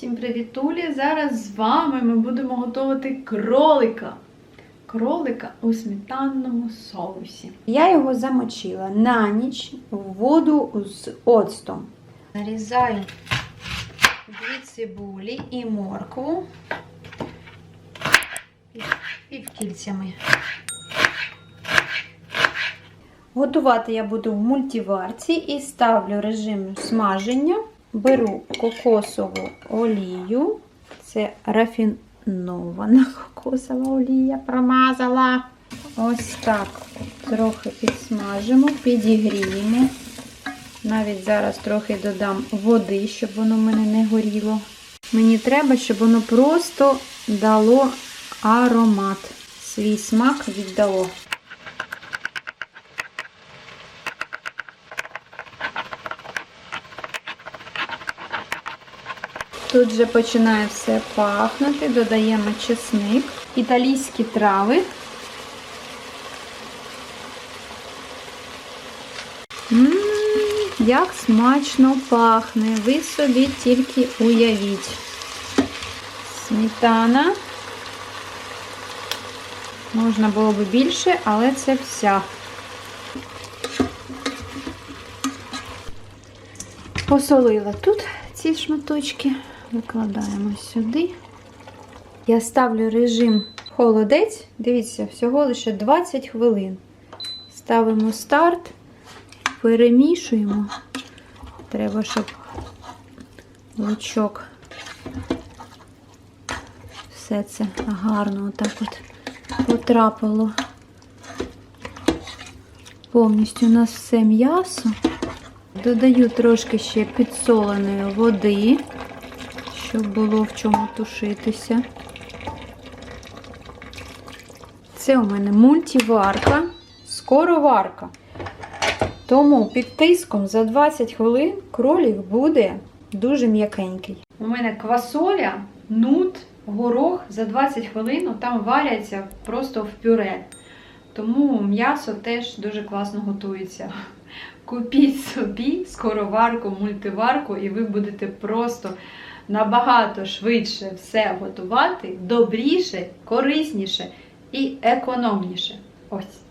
Всім привітулі! Зараз з вами ми будемо готувати кролика. Кролика у сметанному соусі. Я його замочила на ніч в воду з оцтом. Нарізаю дві цибулі і моркву пів- півкільцями. Готувати я буду в мультиварці і ставлю режим смаження. Беру кокосову олію. Це рафінована кокосова олія промазала. Ось так трохи підсмажимо, підігріємо. Навіть зараз трохи додам води, щоб воно в мене не горіло. Мені треба, щоб воно просто дало аромат. Свій смак віддало. Тут вже починає все пахнути, додаємо чесник, італійські трави. Ммм, як смачно пахне. Ви собі тільки уявіть. Сметана. Можна було б більше, але це вся. Посолила тут ці шматочки, викладаємо сюди. Я ставлю режим холодець. Дивіться, всього лише 20 хвилин. Ставимо старт, перемішуємо. Треба, щоб лучок все це гарно отак от потрапило. Повністю у нас все м'ясо. Додаю трошки ще підсоленої води, щоб було в чому тушитися. Це у мене мультиварка, скороварка. Тому під тиском за 20 хвилин кролік буде дуже м'якенький. У мене квасоля, нут, горох за 20 хвилин там варяться просто в пюре. Тому м'ясо теж дуже класно готується. Купіть собі скороварку, мультиварку, і ви будете просто набагато швидше все готувати, добріше, корисніше і економніше. Ось.